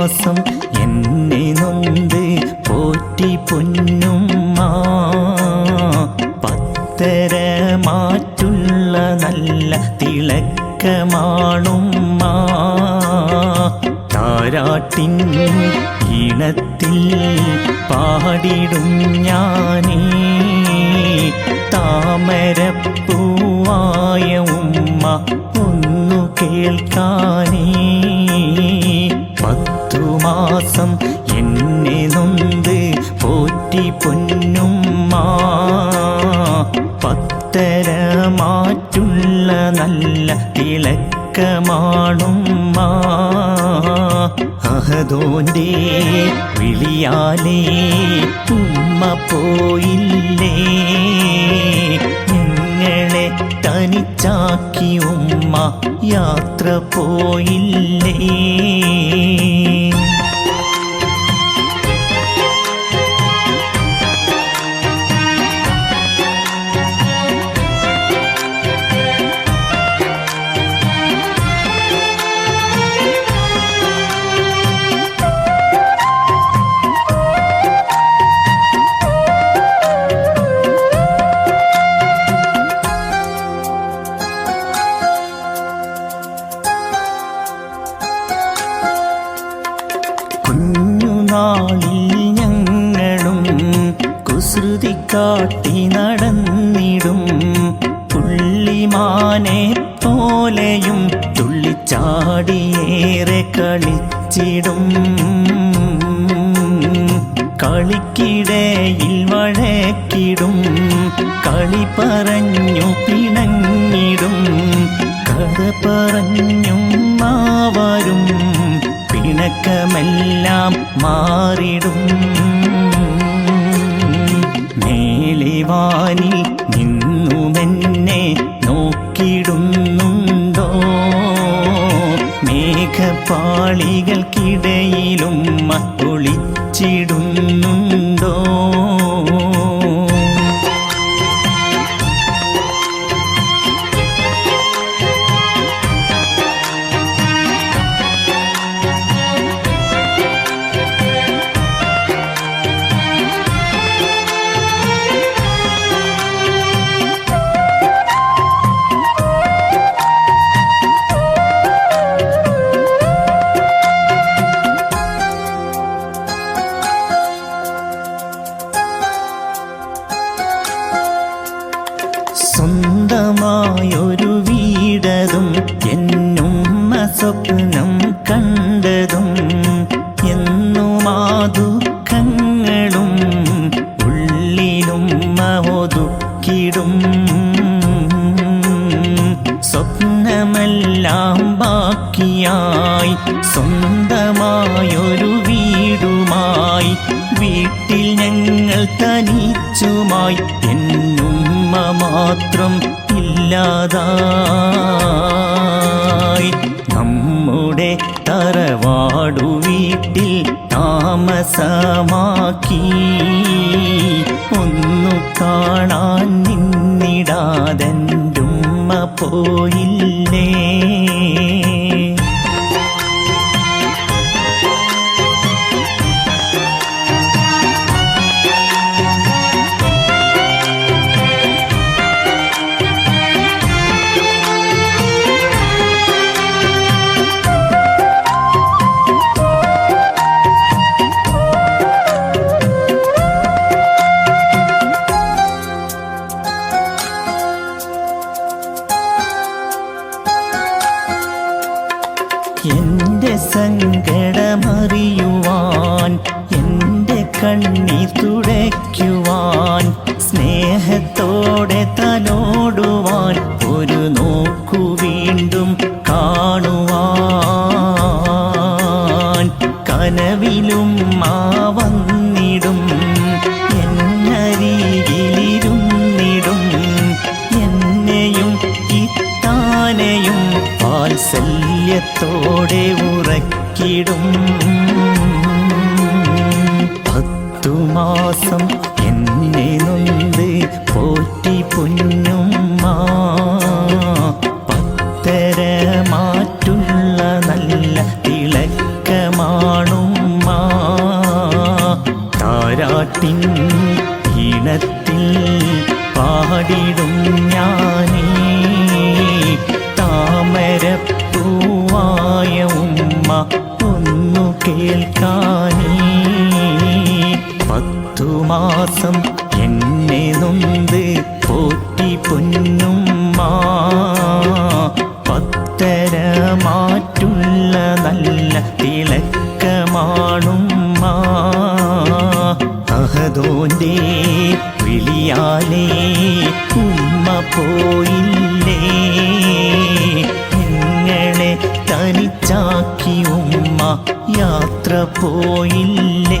മാസം എന്നെ നൊന്ത് പോറ്റി പൊന്നുമ്മ പത്തര മാറ്റുള്ള നല്ല തിളക്കമാണുമ്മ താരാട്ടിൻ ഈണത്തിൽ പാടിടും ഞാനേ. താമരപ്പൂവായ ഉമ്മ ഒന്നു കേൾക്കാനേ. മാസം എന്നെ നൊന്ത് പോറ്റി പൊന്നുമ്മ. പത്തര മാറ്റുള്ള നല്ല തിളക്കമാണുമ്മ. അഹദോന്റെ വിളിയാലേ ഉമ്മ പോയില്ലേ? ഞങ്ങളെ തനിച്ചാക്കി ഉമ്മ യാത്ര പോയില്ലേ? കുസൃതി കാട്ടി നടന്നിടും. പുള്ളിമാനെ പോലെയും തുള്ളിച്ചാടിയേറെ കളിച്ചിടും. കളിക്കിടയിൽ വഴക്കിടും. കളി പറഞ്ഞു പിണങ്ങിടും. കഥ പറഞ്ഞും മാവരും. പിണക്കമെല്ലാം മാറിടും. മേലിവാനിൽ നിന്നുമെന്നെ നോക്കിടുന്നുണ്ടോ മേഘപ്പാളികൾക്കിടയിലും ഒളിച്ചിടുന്നുണ്ടോ സ്വന്തമായൊരു വീടതും എന്നുമ്മ സ്വപ്നം കണ്ടതും എന്നും ആ ദുഃഖങ്ങളും ഉള്ളിലും ഒതുക്കിടും. സ്വപ്നമെല്ലാം ബാക്കിയായി സ്വന്തമായൊരു വീടുമായി വീട്ടിൽ ഞങ്ങൾ തനിച്ചുമായി എന്നുമ്മ മാത്രം ഇല്ലാതായി. നമ്മുടെ തറവാടു വീട്ടിൽ താമസമാക്കി. ഒന്നു കാണാൻ നിന്നിടാതെ പോയില്ലേ? സങ്കടമറിയുവാൻ എന്റെ കണ്ണീർ തുടയ്ക്കുവാൻ സ്നേഹത്തോടെ തലോടുവാൻ ഒരു നോക്കു വീണ്ടും കാണുവാൻ. കനവിലും മാ വാത്സല്യത്തോടെ ഉറക്കിടും. പത്തു മാസം എന്നെ നൊന്ത് പോറ്റി പൊന്നുമ്മ. പത്തര മാറ്റുള്ള നല്ല തിളക്കമാണുമ്മ. താരാട്ടിൻ ഈണത്തിൽ പാടിടും. മാസം എന്നെ നൊന്ത് പോറ്റി പൊന്നുമ്മ. പത്തര മാറ്റുള്ള നല്ല തിളക്കമാണുമ്മ. അഹദോന്റെ വിളിയാലേ ഉമ്മ പോയില്ലേ? നിങ്ങളെ തനിച്ചാക്കി ഉമ്മ യാത്ര പോയില്ലേ?